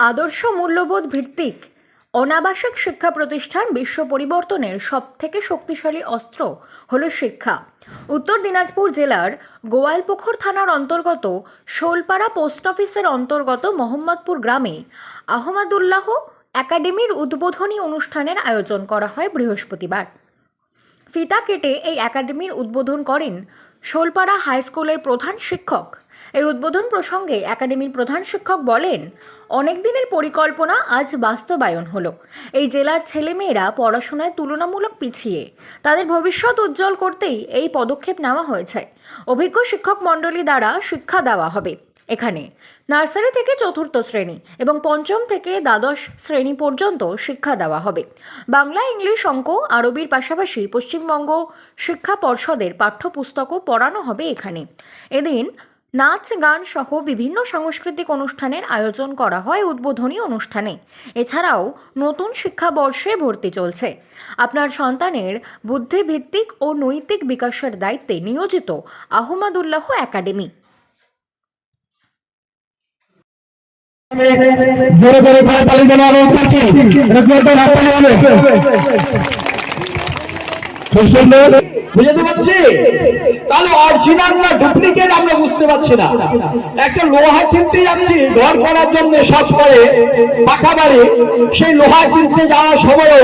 আদর্শ মূল্যবোধ ভিত্তিক অনাবাসিক শিক্ষা প্রতিষ্ঠান বিশ্ব পরিবর্তনের সবথেকে শক্তিশালী অস্ত্র হল শিক্ষা। উত্তর দিনাজপুর জেলার গোয়ালপুকুর থানার অন্তর্গত শোলপাড়া পোস্ট অফিসের অন্তর্গত মোহাম্মদপুর গ্রামে আহমদুল্লাহ একাডেমির উদ্বোধনী অনুষ্ঠানের আয়োজন করা হয় বৃহস্পতিবার। ফিতা কেটে এই একাডেমির উদ্বোধন করেন শোলপাড়া হাই স্কুলের প্রধান শিক্ষক এই উদ্বোধন প্রসঙ্গে একাডেমির প্রধান শিক্ষক বলেন অনেক দিনের পরিকল্পনা আজ বাস্তবায়ন হলো। এই জেলার ছেলেমেয়েরা পড়াশোনায় তুলনামূলক পিছিয়ে। তাদের ভবিষ্যৎ উজ্জ্বল করতেই এই পদক্ষেপ নেওয়া হয়েছে। অভিজ্ঞ শিক্ষক মণ্ডলী দ্বারা শিক্ষা দেওয়া হবে। এখানে, নার্সারি থেকে চতুর্থ শ্রেণি এবং পঞ্চম থেকে দ্বাদশ শ্রেণি পর্যন্ত শিক্ষা দেওয়া হবে। বাংলা, ইংলিশ, অঙ্ক, আরবির পাশাপাশি পশ্চিমবঙ্গ শিক্ষা পর্ষদের পাঠ্যপুস্তকও পড়ানো হবে এখানে। এদিন নাচ, গান সহ বিভিন্ন সাংস্কৃতিক অনুষ্ঠানের আয়োজন করা হয় উদ্বোধনী অনুষ্ঠানে। এছাড়াও নতুন শিক্ষাবর্ষে ভর্তি চলছে। আপনার সন্তানের বুদ্ধিভিত্তিক ও নৈতিক বিকাশের দায়িত্বে নিয়োজিত আহমদুল্লাহ একাডেমি। জোরে জোরে করে তালি পারছি? তাহলে ডুপ্লিকেট আমরা বুঝতে পারছি না। একটা কিনতে যাচ্ছি, ঘর করার করে, পাকা বাড়ি, সেই কিনতে যাওয়ার সময়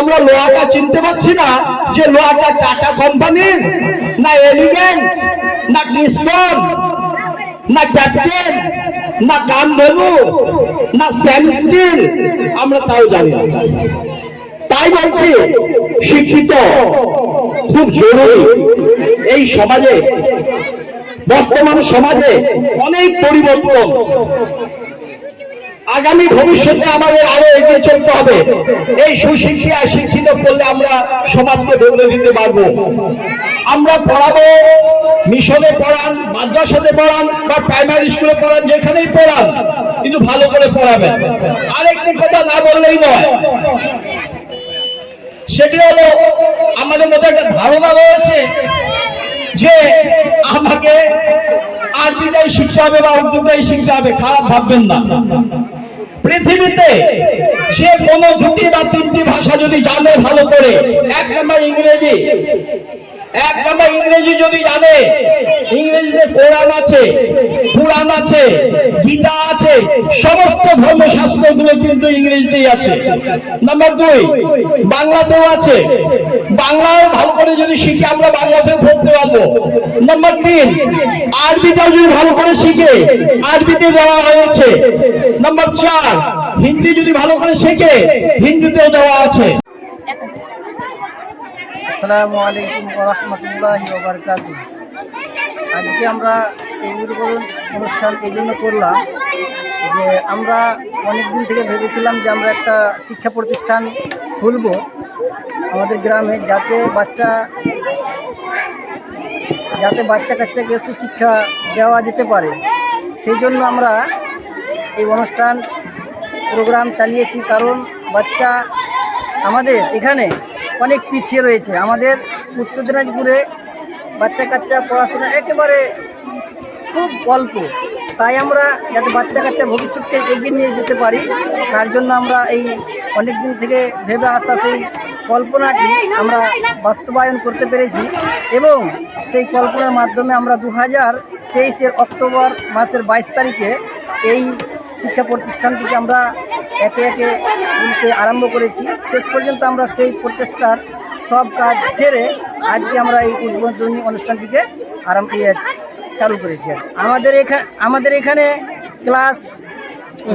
আমরা লোহাটা চিনতে পারছি না যে লোহাটা টাটা কোম্পানির, না এলিগেন্ট না ক্রিস্টন না ক্যাপ্টেন না কামধেনু না স্যামস্টিল আমরা তাও জানি না। তাই বলছি, শিক্ষিত, খুব জরুরি এই সমাজে, বর্তমান সমাজে অনেক পরিবর্তন। আগামী ভবিষ্যতে আমাদের আরও এগিয়ে চলতে হবে। এই সুশিক্ষা শিক্ষিত করলে আমরা সমাজকে বদলে দিতে পারব। আমরা পড়াবো, মিশনে পড়ান, মাদ্রাসাতে পড়ান, বা প্রাইমারি স্কুলে পড়ান, যেখানেই পড়ান, কিন্তু ভালো করে পড়াবেন। আরেকটি কথা না বললেই নয় সেটি হলো আমাদের মধ্যে একটা ধারণা রয়েছে যে আমাকে আরবিটাই শিখতে হবে বা উর্দুটাই শিখতে হবে, খারাপ ভাববেন না। পৃথিবীতে সে কোন দুটি বা তিনটি ভাষা যদি জানে ভালো করে, এক নম্বর ইংরেজি এক নম্বর ইংরেজি যদি জানে, ইংরেজিতে কোরআন আছে পুরাণ আছে, গীতা আছে, সমস্ত ধর্মশাস্ত্রগুলো কিন্তু ইংরেজিতেই আছে। নাম্বার দুই, বাংলাতেও আছে। বাংলাও ভালো করে যদি শিখে আমরা বাংলাতে পড়তে পারব। নাম্বার তিন, আরবিটাও যদি ভালো করে শিখে, আরবিতে দেওয়া হয়েছে। নাম্বার চার, হিন্দি যদি ভালো করে শেখে, হিন্দিতেও দেওয়া আছে। আসসালামু আলাইকুম রহমতুল্লাহ ওবরকাত আজকে আমরা এই উদ্বোধন অনুষ্ঠান এই জন্য করলাম যে আমরা অনেক দিন থেকে ভেবেছিলাম যে আমরা একটা শিক্ষা প্রতিষ্ঠান খুলব আমাদের গ্রামে যাতে বাচ্চা যাতে বাচ্চা কাচ্চাকে সুশিক্ষা দেওয়া যেতে পারে। সেই জন্য আমরা এই অনুষ্ঠান, প্রোগ্রাম চালিয়েছি কারণ বাচ্চা আমাদের এখানে অনেক পিছিয়ে রয়েছে। আমাদের উত্তর দিনাজপুরে বাচ্চা কাচ্চা পড়াশোনা একেবারে খুব অল্প। তাই আমরা যাতে বাচ্চা কাচ্চা ভবিষ্যৎকে এগিয়ে নিয়ে যেতে পারি, তার জন্য আমরা এই অনেক দিন থেকে ভেবে আসা সেই কল্পনাটি আমরা বাস্তবায়ন করতে পেরেছি এবং সেই কল্পনার মাধ্যমে আমরা দু হাজার তেইশের অক্টোবর মাসের বাইশ তারিখে এই শিক্ষা প্রতিষ্ঠানটিকে আমরা একে একে তুলতে আরম্ভ করেছি। শেষ পর্যন্ত আমরা সেই প্রচেষ্টার সব কাজ সেরে আজকে আমরা এই উদ্বোধনী অনুষ্ঠানটিকে আরম্ভ ইয়ে চালু করেছি আমাদের এখানে আমাদের এখানে ক্লাস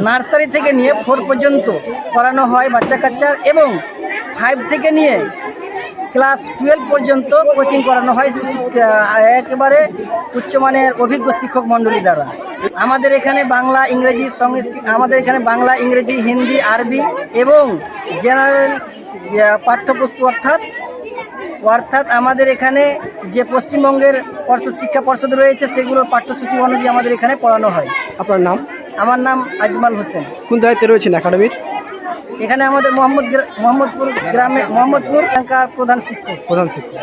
নার্সারি থেকে নিয়ে ফোর পর্যন্ত করানো হয় বাচ্চা কাচ্চার এবং ফাইভ থেকে নিয়ে ক্লাস টুয়েলভ পর্যন্ত কোচিং করানো হয় একেবারে উচ্চমানের অভিজ্ঞ শিক্ষক মণ্ডলী দ্বারা। আমাদের এখানে বাংলা ইংরেজি সংস্কৃত আমাদের এখানে বাংলা ইংরেজি হিন্দি আরবি এবং জেনারেল পাঠ্যপুস্তক অর্থাৎ অর্থাৎ আমাদের এখানে যে পশ্চিমবঙ্গের পর্ষদ শিক্ষা পর্ষদ রয়েছে সেগুলোর পাঠ্যসূচি অনুযায়ী আমাদের এখানে পড়ানো হয়। আপনার নাম? আমার নাম আজমাল হোসেন। কোন দায়িত্বে রয়েছেন একাডেমির? এখানে আমাদের মোহাম্মদ মোহাম্মদপুর গ্রামে মোহাম্মদপুর এলাকার প্রধান শিক্ষক। প্রধান শিক্ষক।